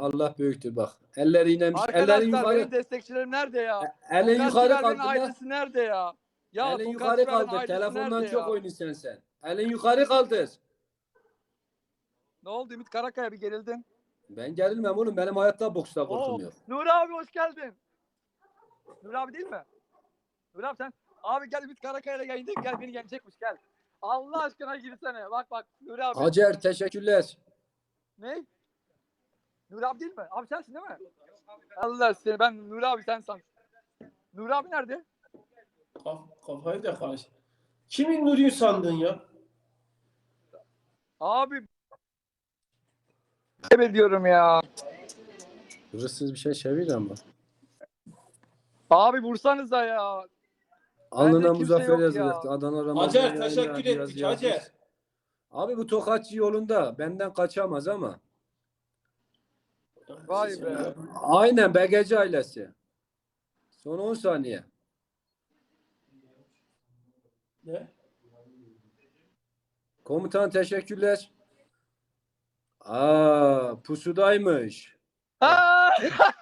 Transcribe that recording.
Allah büyüktür bak. Elleri inemiş. Elleri Arkadaşlar yukarı. benim destekçilerim nerede ya? Elin Tokat yukarı lan. ailesi nerede ya? Ya Elin yukarı kaldır. Telefondan çok oynuyorsun sen. Elin yukarı kaldır. Ne oldu Ümit Karakaya bir gerildin? Ben gerilmem oğlum. Benim hayatta boksta korkum yok. Nuri abi hoş geldin. Nuri abi değil mi? Nuri abi sen. Abi gel Ümit Karakaya ile yayındayım. Gel beni yenecekmiş gel. Allah aşkına girsene. Bak bak Nuri abi. Hacer teşekkürler. Ne? Nuri abi değil mi? Abi sensin değil mi? Allah seni ben Nuri abi sen san. Nuri abi nerede? Kaf- kafayı da karış. Kimin Nuri'yi sandın ya? Abi Evet diyorum ya. Hırsız bir şey çevir ama. Abi vursanıza ya. Alnına kimse muzaffer yok ya. Adana Ramazan. Hacer yayını teşekkür yaz- ettik yazmış. Hacer. Abi bu tokatçı yolunda benden kaçamaz ama. Vay be. Aynen BGC ailesi. Son 10 saniye. Ne? Komutan teşekkürler. Aa pusudaymış. Aa!